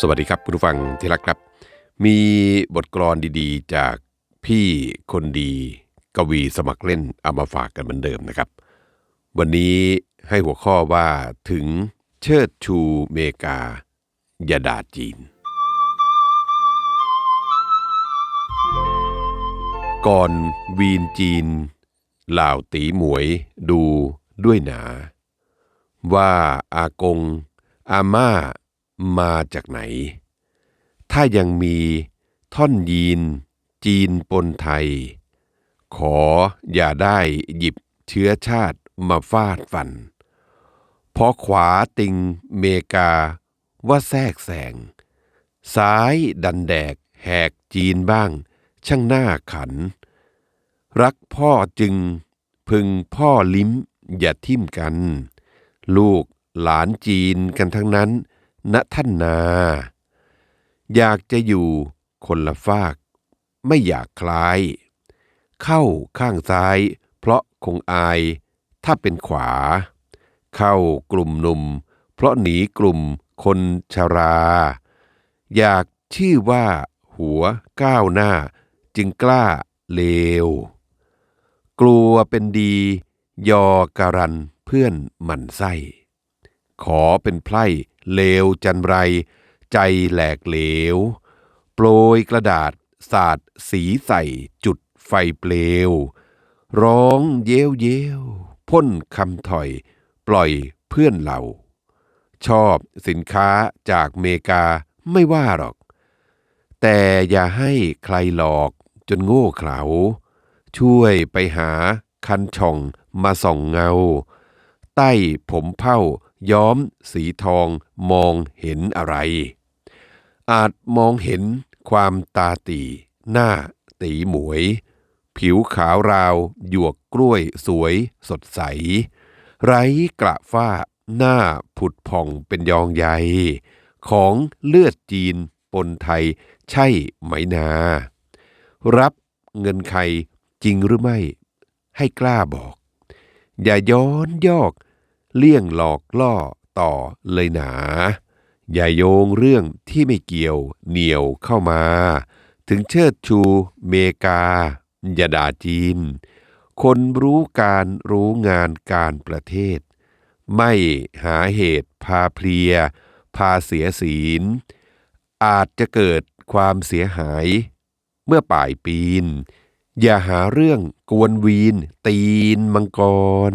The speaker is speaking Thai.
สวัสดีครับคุณผู้ฟังที่รักครับ มีบทกลอนดีๆ จากพี่คนดี กวีสมัครเล่นเอามาฝากกันเหมือนเดิมนะครับ วันนี้ให้หัวข้อว่าถึงเชิดชูเมกาอย่าด่าจีน ก่อนวีนจีนเหล่าวตีหมวยดูด้วยหนา ว่าอากง อาม่า มาจากไหน ถ้ายังมีท่อนยีน จีนปนไทย ขออย่าได้หยิบเชื้อชาติมาฟาดฟัน เพราะขวาติงเมกาว่าแทรกแสง ซ้ายดันแดกแหกจีนบ้าง ช่างหน้าขัน รักพ่อจึงพึงพ่อลิ้มอย่าทิ่มกัน ลูกหลานจีนกันทั้งนั้น ณท่านนา อยากจะอยู่คนละฟาก ไม่อยากคล้าย เข้าข้างซ้าย เพราะคงอาย ถ้าเป็นขวา เข้ากลุ่มหนุ่ม เพราะหนีกลุ่มคนชรา อยากชื่อว่า หัวก้าวหน้า จึงกล้าเลว กลัวเป็นดี ยอการันเพื่อนหมันไส้ ขอเป็นไพร่ เลวจันไร ใจแหลกเหลว โปรยกระดาษสาดสีใส่จุดไฟเปลว ร้องเย้วเย้วพ่นคำถอย ปล่อยเพื่อนเราชอบสินค้าจากเมกาไม่ว่าหรอก แต่อย่าให้ใครหลอกจนโง่เขลา ช่วยไปหาคันช่องมาส่องเงา ใต้ผมเผ้าย้อม สีทอง มองเห็นอะไร อาจมองเห็นความตาตี หน้า ตีหมวย ผิวขาวราว หยวกกล้วยสวย สดใส ไร้กระฝ้า หน้าผุดผ่องเป็นยองใย ของเลือดจีน ปนไทย ใช่ไหมนา รับเงินใครจริงหรือไม่ ให้กล้าบอก อย่าย้อนยอก เลี่ยงหลอกล่อต่อเลยหนา อย่าโยงเรื่องที่ไม่เกี่ยวเหนียวเข้ามา ถึงเชิดชูเมกา อย่าด่าจีน คนรู้การรู้งานการประเทศ ไม่หาเหตุพาเพลีย พาเสียศีล อาจจะเกิดความเสียหาย เมื่อป่ายปีน อย่าหาเรื่องกวนวีนตีนมังกร